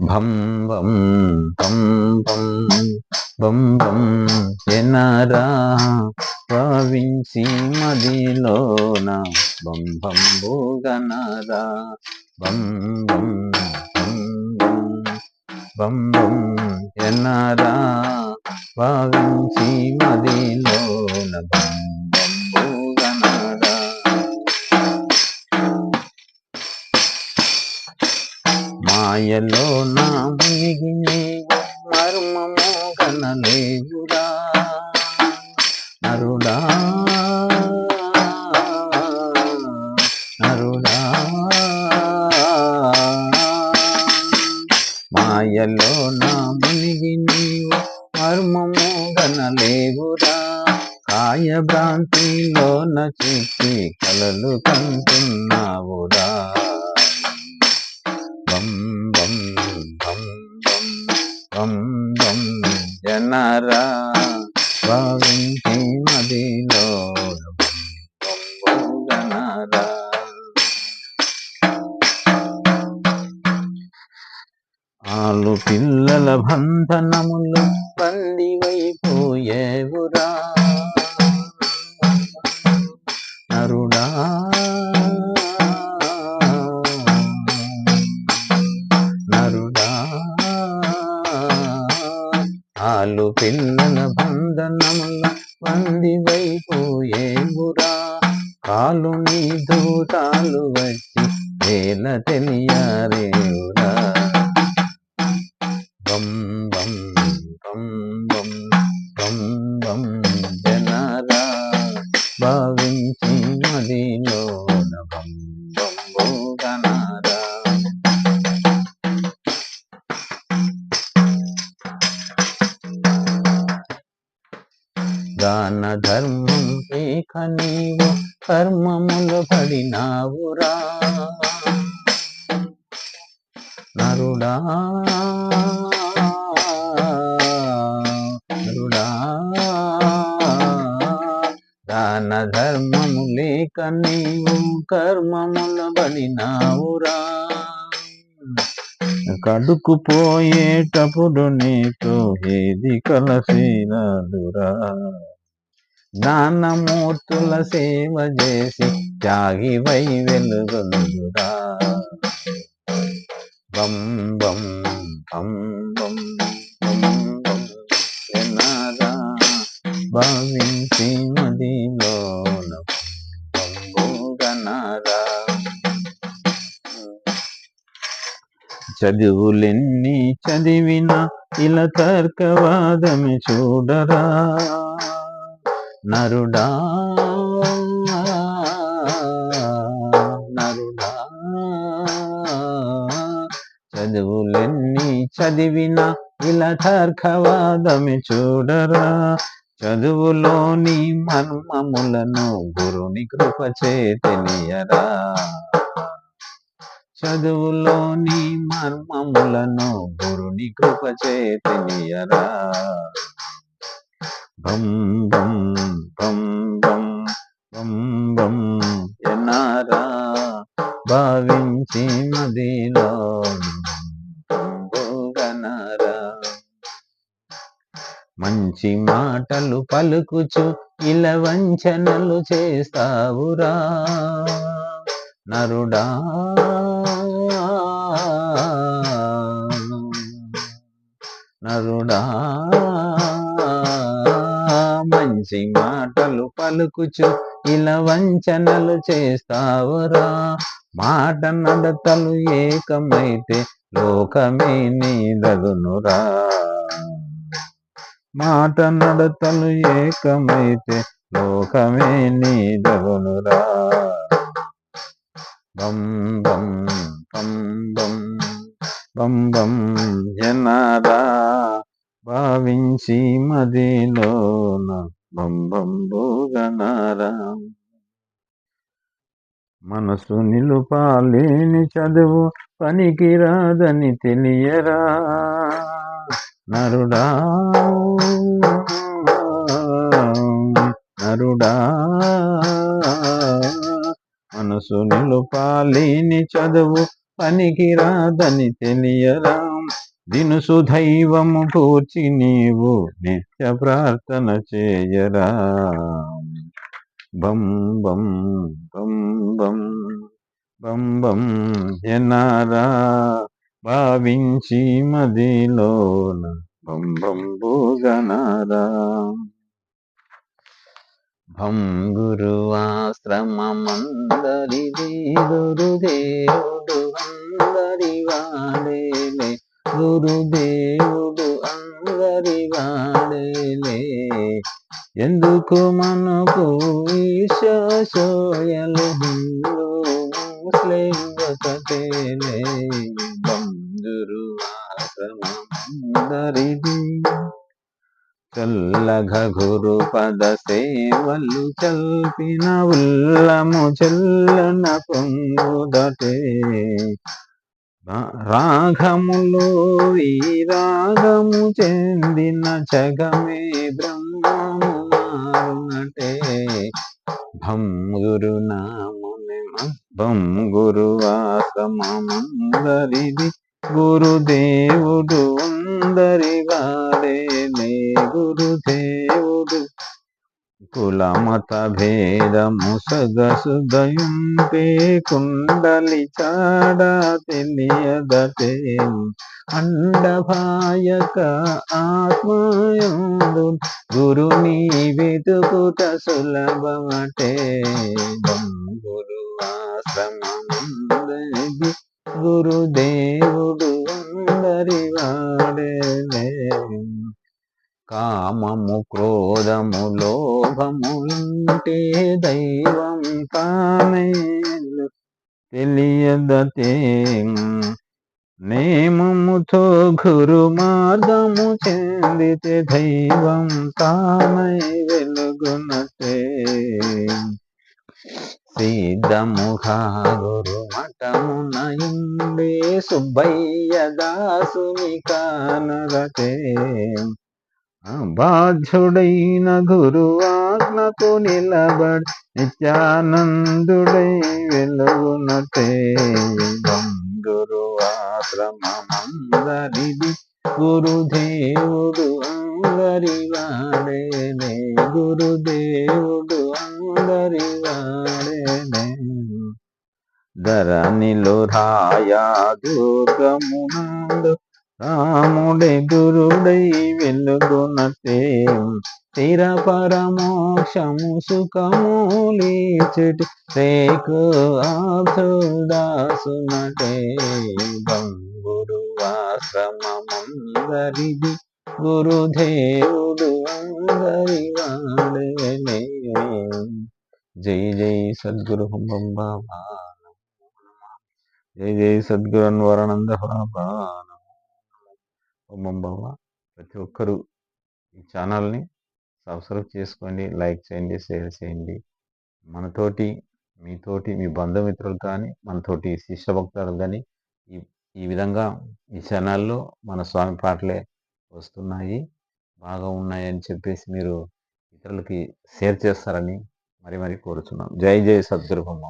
భం భం బం బం బం బం ఎనరా భావించి మదిలోన బం భం భూగనరా బం బం బం బం ఎనరా భావించి మదిలోన బం మాయలో నా మునిగి నీవు మర్మము కనలేదురా నరుడా నరుడా. మాయలో నా మునిగి నీవు మర్మము కనలేవురా కాయ భ్రాంతిలో చిక్కి కలలు కంటున్నావురా. బం జనరా భావించి మదిలో జనరా. ఆలు పిల్లల బంధనములు బందివైపోయేవురా బందివైపోయేవురా కాలు నీ దూతాలు వచ్చి వేల తెలియరేవురా బం బం బం బం బం బం జనరా? భావించి మదిలోన బం బం భూగనరా దాన ధర్మం లేక నీవు కర్మములు పడినావురా. నరుడా నరుడా దాన ధర్మము లేక నీవు కర్మముల పడినావురా. కడుకు పోయేటప్పుడు నీతో ఏది కలసినదురా. దానమూర్తుల సేవ చేసి త్యాగివై వెలుగొందురా. బం బం బం బం బం బం ఎనారా భావించి మదిలోన బంబుగనారా చదువులెన్ని చదివినా ఇలా తర్కవాదమి చూడరా. నరుడా నరుడా. చదువులెన్ని చదివినా ఇలా తర్కవాదమి చూడరా. చదువులోని మర్మములను గురుని కృప చేతనియరా చదువులోని మర్మములను గురుని కృప చేతనియరా బం బం బం బం బం బం. ఎనారా భావించి మదిలో మంచి మాటలు పలుకుచు ఇలా వంచనలు చేస్తావురా. నరుడా! నరుడా! మంచి మాటలు పలుకుచు ఇలా వంచనలు చేస్తావురా. మాట నడతలు ఏకమైతే లోకమే నీదగునురా. మాట నడతలు ఏకమైతే లోకమే నీదగునురా. బం బం బం బం బం బం జనారా. భావించి మదిలోన బం మనసు నిలుపాలేని చదువు పనికి రాదని తెలియరా. నరుడా నరుడా మనసు నిలుపాలేని చదువు పనికి రాదని తెలియరా. దినుసు పూర్చి నీవు నిత్య ప్రార్థన చేయరా. బం బం బం బం బం బం ఎనారా భావించి మదిలోన బం బం భోగనారా. భం గురువాశ్రమమందరిది గురుదేవుడు అందరి గురుదేవుడు అందరి వాడేలే. ఎందుకు మనకు ఈశోయలు హిందూ ముస్లిం ఒకటేలే బం గురువాశ్రమమందరిది చల్లఘ గురు పద సేవలు చల్పిన ఉల్లము చెల్లన పొంగుదటే. రాగములో ఈ రాగము చెందిన జగమే బ్రహ్మము మారునటే. భం గురు నామమే భం గురు గురుదేవుడు అందరి వారే గురు. కుల మత భేదము సగసుదయుంపే కుండలి చాడా తెలియదటే అండభాయక ఆత్మయందు గురుని వెతుకుట సులభమటే గురు ఆశ్రమమందరిది గురుదేవుడు అందరి వాడే కామము క్రోధము లోభములుంటే దైవం తానే. తెలియదతే నేమముతో గురు మార్గము చెందితే దైవం తానై వెలుగునతే సిద్ధముఖా గురు మఠమునయుండే సుబ్బయ్య దాసుని కానరతే. బాధ్యుడైన గురు ఆజ్ఞకు నిలబడి నిత్యానందుడై వెలుగునటే గురు ఆశ్రమమందరిది. గురుదేవుడు అందరి వాడే గురుదేవుడు అందరి వాడేనే ధరణిలో రాయా దుర్గమునందు రాముడెదురుడై వెలుగునతే స్థిర పరమోక్షము సుఖములీచటి రేకు ఆబ్దాసునటే గురు ఆశ్రమమందరిది గురుదేవుడు అందరి వాడేనే జై జై సద్గురు హుంబం బాబా జై జై సద్గురు అన్వరానంద బాబా ఓం ప్రతి ఒక్కరూ ఈ ఛానల్ని సబ్స్క్రైబ్ చేసుకోండి లైక్ చేయండి షేర్ చేయండి. మనతోటి మీతోటి మీ బంధుమిత్రులు కానీ మనతోటి శిష్య భక్తులు కానీ ఈ ఈ విధంగా ఈ ఛానల్లో మన స్వామి పాటలే వస్తున్నాయి బాగా ఉన్నాయని చెప్పేసి మీరు ఇతరులకి షేర్ చేస్తారని మరి మరి కోరుచున్నాం. జై జై సద్గురు బొమ్మ